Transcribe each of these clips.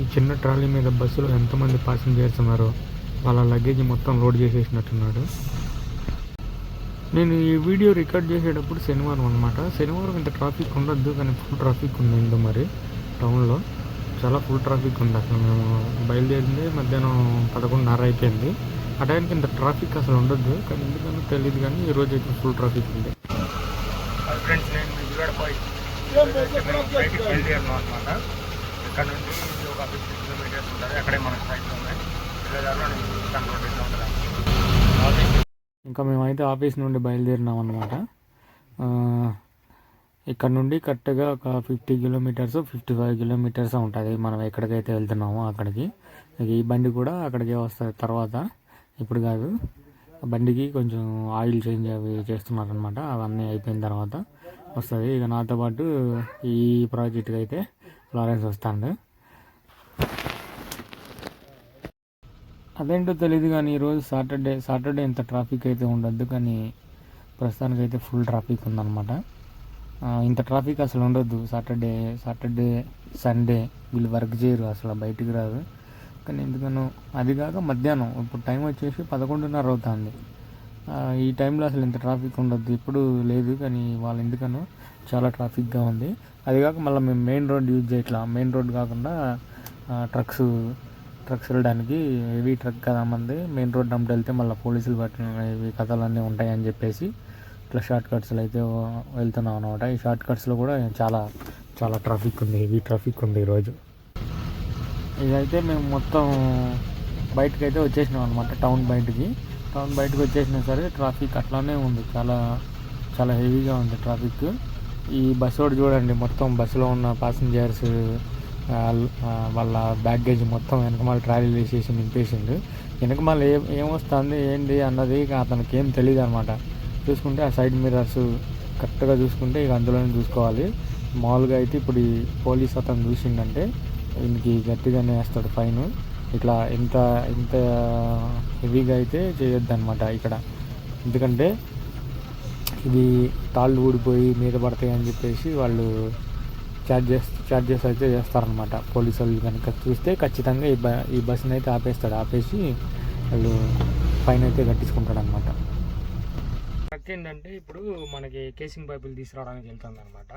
ఈ చిన్న ట్రాలీ మీద బస్సులో ఎంతమంది ప్యాసింజర్స్ ఉన్నారో వాళ్ళ లగేజ్ మొత్తం లోడ్ చేసేసినట్టున్నాడు. నేను ఈ వీడియో రికార్డ్ చేసేటప్పుడు శనివారం అనమాట శనివారం ఇంత ట్రాఫిక్ ఉండొద్దు కానీ ఫుల్ ట్రాఫిక్ ఉంది ఏందో మరి టౌన్లో చాలా ఫుల్ ట్రాఫిక్ ఉంది అసలు. మేము బయలుదేరింది మధ్యాహ్నం పదకొండున్నర అయిపోయింది. ఆ టైంకి ఇంత ట్రాఫిక్ అసలు ఉండొద్దు కానీ ఎందుకనో తెలియదు కానీ ఈ రోజు అయితే ఫుల్ ట్రాఫిక్ ఉంది. ఫ్రెండ్స్ నేను విజయవాడ అనమాట ఇక్కడ నుంచి ఒక ఫిఫ్టీ కిలోమీటర్స్ ఉంటుంది. అక్కడే మన సైట్ ఉన్నాయి ఇంకా మేమైతే ఆఫీస్ నుండి బయలుదేరినాం అనమాట ఇక్కడ నుండి కరెక్ట్గా ఒక fifty kilometres fifty five kilometres ఉంటుంది. మనం ఎక్కడికైతే వెళ్తున్నామో అక్కడికి. ఈ బండి కూడా అక్కడికే వస్తుంది. తర్వాత ఇప్పుడు కాదు బండికి కొంచెం ఆయిల్ చేంజ్ అవి చేస్తున్నారనమాట అవన్నీ అయిపోయిన తర్వాత వస్తుంది. ఇక నాతో పాటు ఈ ప్రాజెక్ట్కి అయితే లారెన్స్ వస్తాడు అదేంటో తెలియదు కానీ ఈరోజు సాటర్డే సాటర్డే ఇంత ట్రాఫిక్ అయితే ఉండద్దు కానీ ప్రస్తుతానికి అయితే ఫుల్ ట్రాఫిక్ ఉందన్నమాట ఇంత ట్రాఫిక్ అసలు ఉండొద్దు. సాటర్డే సాటర్డే సండే వీళ్ళు వర్క్ చేయరు అసలు బయటికి రాదు కానీ ఎందుకనో అది కాక మధ్యాహ్నం ఇప్పుడు టైం వచ్చేసి పదకొండున్నర అవుతుంది. ఈ టైంలో అసలు ఇంత ట్రాఫిక్ ఉండద్దు. ఇప్పుడు లేదు కానీ వాళ్ళు ఎందుకనో చాలా ట్రాఫిక్గా ఉంది. అది కాక మళ్ళీ మేము మెయిన్ రోడ్ యూజ్ చేయట్లా. మెయిన్ రోడ్ కాకుండా ట్రక్స్ ట్రక్స్ వెళ్ళడానికి హెవీ ట్రక్ కదా మంది మెయిన్ రోడ్ డంప్ వెళ్తే మళ్ళీ పోలీసులు పట్టిన ఇవి కథలన్నీ ఉంటాయని చెప్పేసి ఇట్లా షార్ట్ కట్స్లో అయితే వెళ్తున్నాం అనమాట ఈ షార్ట్ కట్స్లో కూడా చాలా చాలా ట్రాఫిక్ ఉంది. హెవీ ట్రాఫిక్ ఉంది ఈరోజు. ఇదైతే మేము మొత్తం బయటకు అయితే వచ్చేసినాం అనమాట టౌన్ బయటికి. టౌన్ బయటకు వచ్చేసినా సరే ట్రాఫిక్ అట్లానే ఉంది. చాలా చాలా హెవీగా ఉంది ట్రాఫిక్. ఈ బస్సు ఒకటి చూడండి మొత్తం బస్సులో ఉన్న ప్యాసింజర్స్ వాళ్ళ బ్యాగేజ్ మొత్తం వెనకమాల ట్రావెల్ వేసేసి నింపేసిండు. వెనకమాల ఏ ఏమొస్తుంది ఏంటి అన్నది ఇక అతనికి ఏం తెలియదు అనమాట చూసుకుంటే ఆ సైడ్ మిర్రర్స్ కరెక్ట్గా చూసుకుంటే ఇక అందులోనే చూసుకోవాలి. మామూలుగా అయితే ఇప్పుడు ఈ పోలీస్ అతను చూసిండంటే వీనికి గట్టిగానే వేస్తాడు ఫైన్. ఇట్లా ఎంత ఎంత హెవీగా అయితే చేయొద్దు అనమాట ఇక్కడ. ఎందుకంటే ఇవి తాళ్ళు ఊడిపోయి మీద పడతాయి అని చెప్పేసి వాళ్ళు ఛార్జెస్ ఛార్జెస్ అయితే చేస్తారనమాట పోలీసు వాళ్ళు కనుక చూస్తే ఖచ్చితంగా ఈ బ ఈ బస్సుని అయితే ఆపేస్తాడు. ఆపేసి వాళ్ళు ఫైన్ అయితే కట్టించుకుంటాడు అనమాట ఏంటంటే ఇప్పుడు మనకి కేసింగ్ పైపులు తీసుకురావడానికి వెళ్తుంది అనమాట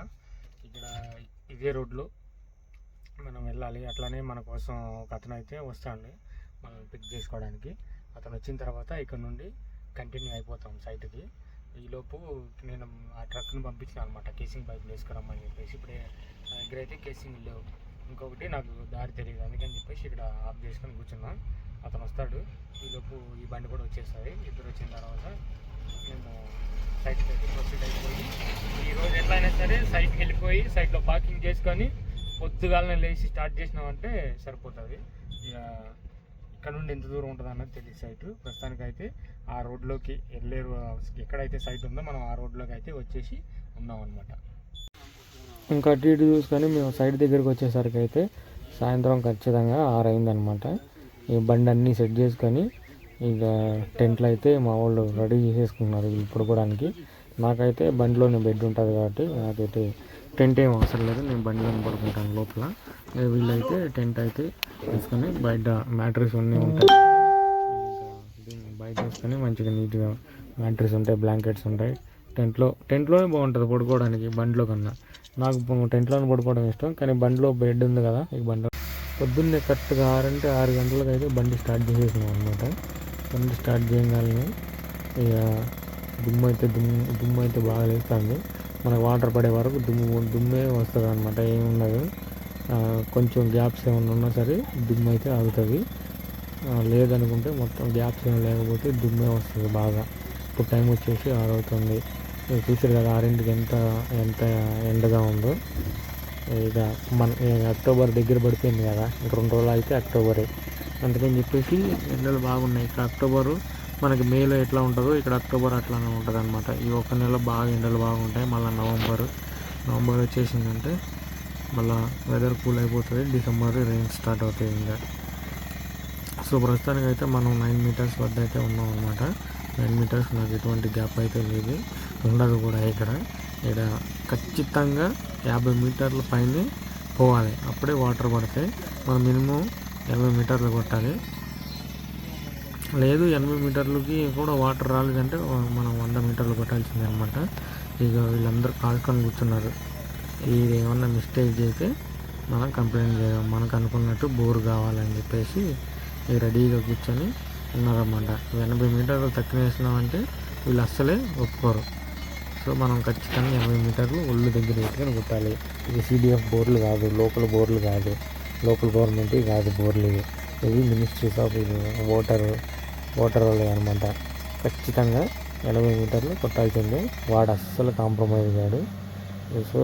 ఇక్కడ ఇదే రోడ్లో. మనం వెళ్ళాలి. అట్లానే మన కోసం ఒక అతను అయితే వస్తాడు. మనం పిక్ చేసుకోవడానికి. అతను వచ్చిన తర్వాత ఇక్కడ నుండి కంటిన్యూ అయిపోతాం సైట్కి ఈలోపు నేను ఆ ట్రక్ని పంపించిన అనమాట. కేసింగ్ పైపులు వేసుకురమ్మని చెప్పేసి. ఇప్పుడే నా దగ్గర అయితే కేసింగ్ లేవు. ఇంకొకటి నాకు దారి తెలియదు. అందుకని చెప్పేసి ఇక్కడ ఆఫ్ చేసుకొని కూర్చున్నాను అతను వస్తాడు. ఈలోపు ఈ బండి కూడా వచ్చేస్తుంది. ఇద్దరు వచ్చిన తర్వాత మేము సైట్కి అయితే ప్రొసీడ్ అయిపోయి ఈరోజు ఎట్లయినా సరే సైట్కి వెళ్ళిపోయి సైట్లో పార్కింగ్ చేసుకొని పొద్దుగాలనే లేచి స్టార్ట్ చేసినామంటే సరిపోతుంది. ఇక ఇక్కడ నుండి ఎంత దూరం ఉంటుంది అన్నది తెలియదు సైట్. ప్రస్తుతానికి అయితే ఆ రోడ్లోకి వెళ్ళే ఎక్కడైతే సైట్ ఉందో మనం ఆ రోడ్లోకి అయితే వచ్చేసి ఉన్నాం అనమాట ఇంకా అటు ఇటు చూసుకొని మేము సైట్ దగ్గరికి వచ్చేసరికి అయితే సాయంత్రం ఖచ్చితంగా ఆరైందనమాట ఈ బండి అన్నీ సెట్ చేసుకొని ఇక టెంట్లు అయితే మా వాళ్ళు రెడీ చేసేసుకున్నారు ఇప్పుడు పడుకోవడానికి నాకైతే బండిలోనే బెడ్ ఉంటుంది కాబట్టి నాకైతే టెంట్ ఏం అవసరం లేదు. నేను బండిలోనే పడుకుంటాను లోపల. వీళ్ళైతే టెంట్ అయితే వేసుకొని బయట మ్యాట్రెస్ అన్నీ ఉంటాయి. బయట వేసుకొని మంచిగా నీట్గా మ్యాట్రెస్ ఉంటాయి బ్లాంకెట్స్ ఉంటాయి. టెంట్లో టెంట్లోనే బాగుంటుంది పడుకోవడానికి బండిలో కన్నా. నాకు టెంట్లోనే పడుకోవడం ఇష్టం కానీ బండిలో బెడ్ ఉంది కదా ఈ బండి పొద్దున్నే కరెక్ట్గా ఆరంటే ఆరు గంటలకు అయితే బండి స్టార్ట్ చేసేసినాం అనమాట బండి స్టార్ట్ చేయగానే ఇక దుమ్ము అయితే దుమ్ము దుమ్ము అయితే బాగా లేస్తుంది. మనకు వాటర్ పడే వరకు దుమ్ము దుమ్మే వస్తుంది అనమాట ఏమి ఉండదు. కొంచెం గ్యాప్స్ ఏమైనా ఉన్నా సరే దుమ్ము అయితే ఆగుతుంది. లేదనుకుంటే మొత్తం గ్యాప్స్ ఏమైనా లేకపోతే దుమ్మే వస్తుంది బాగా. ఇప్పుడు టైం వచ్చేసి ఆరవుతుంది. చూసారు కదా ఆరింటికి ఎంత ఎంత ఎండగా ఉందో. ఇక మన అక్టోబర్ దగ్గర పడిపోయింది కదా. రెండు రోజులు అయితే అక్టోబరే. అందుకని చెప్పేసి ఎండలు బాగున్నాయి. ఇక్కడ అక్టోబరు మనకి మేలో ఎట్లా ఉంటుందో ఇక్కడ అక్టోబర్ అట్లానే ఉంటుంది అనమాట ఈ ఒక నెల బాగా ఎండలు బాగుంటాయి. మళ్ళీ నవంబర్ నవంబర్ వచ్చేసిందంటే మళ్ళీ వెదర్ కూల్ అయిపోతుంది. డిసెంబర్ రెయిన్ స్టార్ట్ అవుతాయి ఇంకా. సో ప్రస్తుతానికి అయితే మనం నైన్ మీటర్స్ వద్ద అయితే ఉన్నాం అనమాట నైన్ మీటర్స్ నాకు ఎటువంటి గ్యాప్ అయితే లేదు. ఉండదు కూడా ఇక్కడ. ఇక్కడ ఖచ్చితంగా యాభై మీటర్ల పైనే పోవాలి. అప్పుడే వాటర్ పడతాయి మనం మినిమం ఎనభై మీటర్లు కొట్టాలి. లేదు ఎనభై మీటర్లకి కూడా వాటర్ రాలేదంటే మనం వంద మీటర్లు కొట్టాల్సిందే అనమాట ఇక వీళ్ళందరూ కాల్కొని కూర్చున్నారు. ఇది ఏమన్నా మిస్టేక్ చేస్తే మనం కంప్లైంట్ చేద్దాం. మనకు అనుకున్నట్టు బోర్ కావాలని చెప్పేసి ఇక రెడీగా కూర్చొని ఉన్నారన్నమాట. ఎనభై మీటర్లు తక్కువ వేసినామంటే వీళ్ళు అస్సలే ఒప్పుకోరు. సో మనం ఖచ్చితంగా ఎనభై మీటర్లు ఒళ్ళు దగ్గర పెట్టుకొని కుట్టాలి. ఇది సిడిఎఫ్ బోర్లు కాదు లోకల్ బోర్లు కాదు. లోకల్ గవర్నమెంట్ కాదు బోర్లు ఇవి. ఇవి మినిస్ట్రీస్ ఆఫ్ ఇది వాటర్ వాటర్ వాళ్ళే అనమాట ఖచ్చితంగా ఎనభై మీటర్లు కొట్టాల్సిందే. వాడు అస్సలు కాంప్రమైజ్ కాడు. సో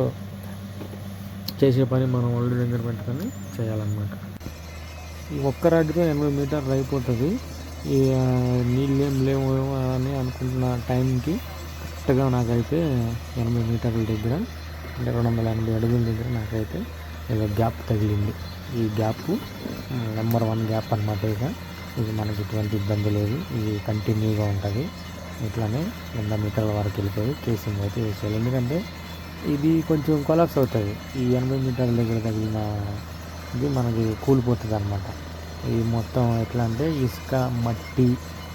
చేసే పని మనం ఒళ్ళు దగ్గర పెట్టుకొని చేయాలన్నమాట. ఈ ఒక్క రాడ్తో ఎనభై మీటర్లు అయిపోతుంది ఈ నీళ్ళు ఏం లేవు అని అనుకుంటున్న టైంకి కరెక్ట్గా నాకైతే ఎనభై మీటర్ల దగ్గర అంటే రెండు వందల ఎనభై అడుగుల దగ్గర నాకైతే ఏదో గ్యాప్ తగిలింది. ఈ గ్యాప్ నెంబర్ వన్ గ్యాప్ అనమాట ఇక. ఇది మనకి ఎటువంటి ఇబ్బంది లేదు. ఇది కంటిన్యూగా ఉంటుంది. ఇట్లానే వంద మీటర్ల వరకు వెళ్ళిపోయి కేసింగ్ అయితే వేసేయాలి ఎందుకంటే ఇది కొంచెం కొలాప్స్ అవుతుంది. ఈ ఎనభై మీటర్ల దగ్గర తగిలిన ఇది మనకి కూలిపోతుంది అనమాట ఇది మొత్తం ఎట్లా అంటే ఇసుక మట్టి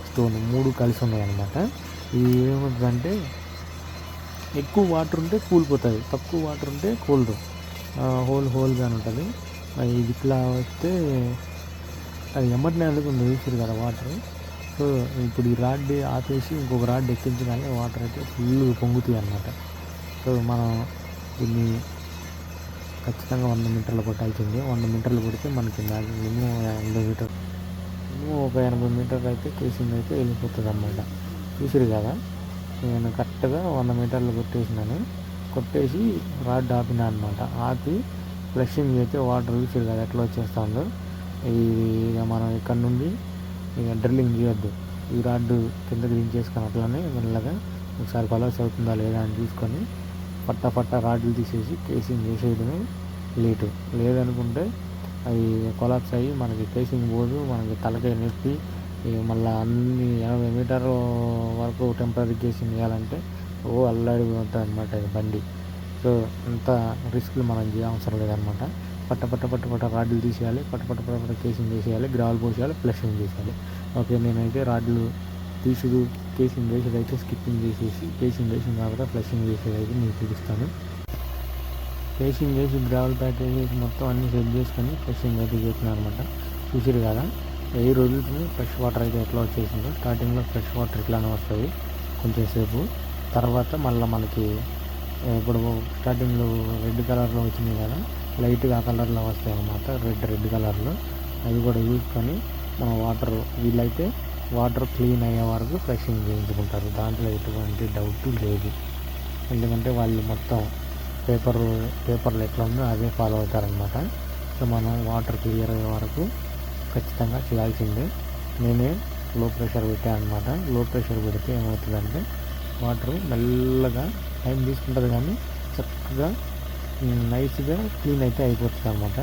స్టోన్ మూడు కలిసి ఉన్నాయి అనమాట ఇది ఏమవుతుందంటే ఎక్కువ వాటర్ ఉంటే కూలిపోతుంది. తక్కువ వాటర్ ఉంటే కూలదు. హోల్ హోల్గానే ఉంటుంది. ఇది ఇట్లా వస్తే అది ఎమ్మటినే అందుకుంది వేసారు కదా వాటర్. సో ఇప్పుడు ఈ రాడ్ ఆపేసి ఇంకొక రాడ్ ఎక్కించగానే వాటర్ అయితే ఫుల్ పొంగుతాయి అన్నమాట. సో మనం దీన్ని ఖచ్చితంగా వంద మీటర్లు కొట్టాల్సిందే. వంద మీటర్లు కొడితే మనకి మినిమం ఎనభై మీటర్ మినిమం ఒక ఎనభై మీటర్లు అయితే కేసింగ్ అయితే వెళ్ళిపోతుంది అన్నమాట చూసిరు కదా? నేను కరెక్ట్గా వంద మీటర్లు కొట్టేసినాను. కొట్టేసి రాడ్ ఆపిన అనమాట ఆపి ఫ్లషింగ్ అయితే వాటర్ చూసిరు కదా ఎట్లా వచ్చేస్తుందో. ఇక మనం ఇక్కడ నుండి ఇక డ్రిల్లింగ్ చేయొద్దు. ఈ రాడ్డు కింద దించేసుకొని అట్లానే మెల్లగా ఒకసారి కొలాస్ అవుతుందా లేదా అని చూసుకొని పట్ట పట్ట రాడ్లు తీసేసి కేసింగ్ చేసేయడమే లేటు. లేదనుకుంటే అవి కొలాప్స్ అయ్యి మనకి కేసింగ్ పోదు మనకి తలకాయ నొప్పి మళ్ళీ అన్ని ఎనభై మీటర్ వరకు టెంపరీ కేసింగ్ చేయాలంటే ఓ అల్లాడి అనమాట బండి. సో అంత రిస్క్లు మనం చేయవసరం లేదనమాట పట్ట పట్ట పట్ట పట్ట రాడ్లు తీసేయాలి. పట్ట పట్ట పట్ట పట్ట కేసింగ్ వేసేయాలి గ్రావెల్ పోసేయాలి. ఫ్లషింగ్ చేసేయాలి. ఓకే నేనైతే రాడ్లు తీసుడు కేసింగ్ వేసేది అయితే స్కిప్పింగ్ చేసేసి కేసింగ్ వేసిన తర్వాత ఫ్లషింగ్ చేసేది అయితే నేను చూపిస్తాను. కేసింగ్ వేసి గ్రావెల్ ప్యాకేజ్ వేసి మొత్తం అన్ని సెట్ చేసుకొని ఫ్లషింగ్ అయితే చేస్తున్నాను అనమాట చూసిరు కదా? ఏ రోజులకి ఫ్రెష్ వాటర్ అయితే ఎట్లా వచ్చేసిందో. స్టార్టింగ్లో ఫ్రెష్ వాటర్ ఇట్లానే వస్తుంది కొంచెం సేపు. తర్వాత మళ్ళీ మనకి ఇప్పుడు స్టార్టింగ్లో రెడ్ కలర్లో వచ్చినాయి కదా? లైట్గా ఆ కలర్లో వస్తాయి అన్నమాట. రెడ్ రెడ్ కలర్లో. అవి కూడా చూసుకొని మన వాటర్ వీళ్ళైతే వాటర్ క్లీన్ అయ్యే వరకు ఫ్రెషింగ్ చేయించుకుంటారు. దాంట్లో ఎటువంటి డౌట్ లేదు. ఎందుకంటే వాళ్ళు మొత్తం పేపర్ పేపర్లు ఎట్లా ఉందో అదే ఫాలో అవుతారనమాట సో మనం వాటర్ క్లియర్ అయ్యే వరకు ఖచ్చితంగా చేయాల్సిందే. నేనే లో ప్రెషర్ పెట్టాను అనమాట లో ప్రెషర్ పెడితే ఏమవుతుందంటే వాటర్ మెల్లగా టైం తీసుకుంటుంది కానీ చక్కగా నైస్గా క్లీన్ అయితే అయిపోతుంది అనమాట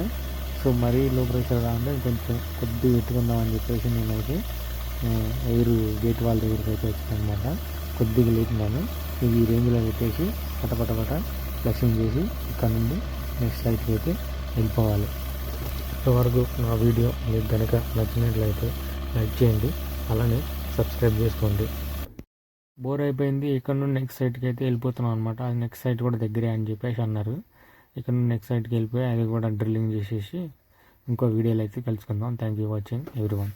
సో మరీ లో ప్రెషర్ రాకుండా కొంచెం కొద్దిగా పెట్టుకుందామని చెప్పేసి నేనైతే ఎయిర్ గేట్ వాళ్ళ దగ్గరికి అయితే వచ్చాను అనమాట కొద్దిగా లేకున్నాను ఈ రేంజ్లో పెట్టేసి పటపటపట పట చేసి ఇక్కడ నుండి నెక్స్ట్ సైట్కి అయితే వెళ్ళిపోవాలి. ఇంతవరకు నా వీడియో మీకు కనుక నచ్చినట్లయితే లైక్ చేయండి అలానే సబ్స్క్రైబ్ చేసుకోండి. బోర్ అయిపోయింది ఇక్కడ నుండి నెక్స్ట్ సైట్కి అయితే వెళ్ళిపోతున్నాం అనమాట అది నెక్స్ట్ సైట్ కూడా దగ్గరే అని చెప్పేసి అన్నారు. ఇక్కడ నుండి నెక్స్ట్ సైట్కి వెళ్ళిపోయి అది కూడా డ్రిల్లింగ్ చేసేసి ఇంకో వీడియోలో అయితే కలుసుకుందాం. Thank you watching everyone